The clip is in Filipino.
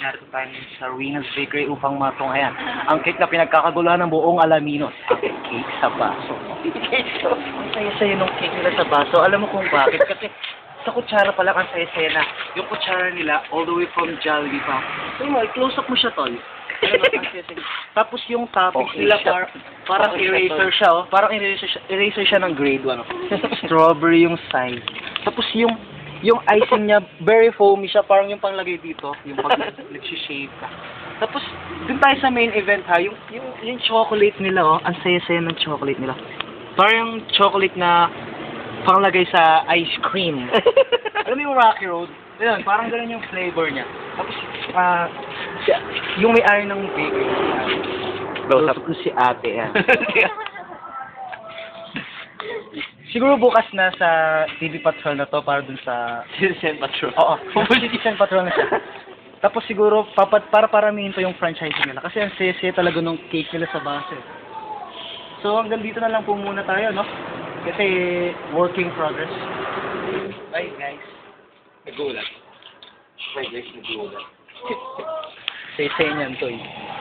narito tayo ngayon sa Rena's Bakery upang matong ayan. Ang cake na pinagkakaguluhan ng buong Alaminos. Ang cake sa baso. ang saya-saya ng cake nila sa baso. Alam mo kung bakit? Kasi sa kutsara pala ang saya-saya na. Yung kutsara nila, all the way from Jollibee pa. Alam mo, i-close up mo siya, tol. Tapos yung toppings Okay nila, par- parang eraser siya, oh. Parang eraser siya, eraser siya ng grade 1. Strawberry yung size. Tapos yung yung icing niya, very foamy siya, parang yung panglagay dito, yung pag nag-shave ka. Tapos, dun tayo sa main event ha, yung, yung, yung chocolate nila, oh, ang saya-saya ng chocolate nila. Parang yung chocolate na panglagay sa ice cream. Alam mo yung Rocky Road? Yun, parang ganun yung flavor niya. Tapos, si- yung may-ari ng bakery. Close up. ko si ate, yan. Siguro bukas na sa TV Patrol na to para dun sa... Citizen Patrol. Oo, Citizen Patrol na siya. Tapos siguro, papat, para paramihin to yung franchise nila. Kasi ang sese talaga nung cake nila sa base. So hanggang dito na lang po muna tayo, no? Kasi working progress. Bye guys. Nagulat. Bye guys, nagulat. Sese niyan to eh.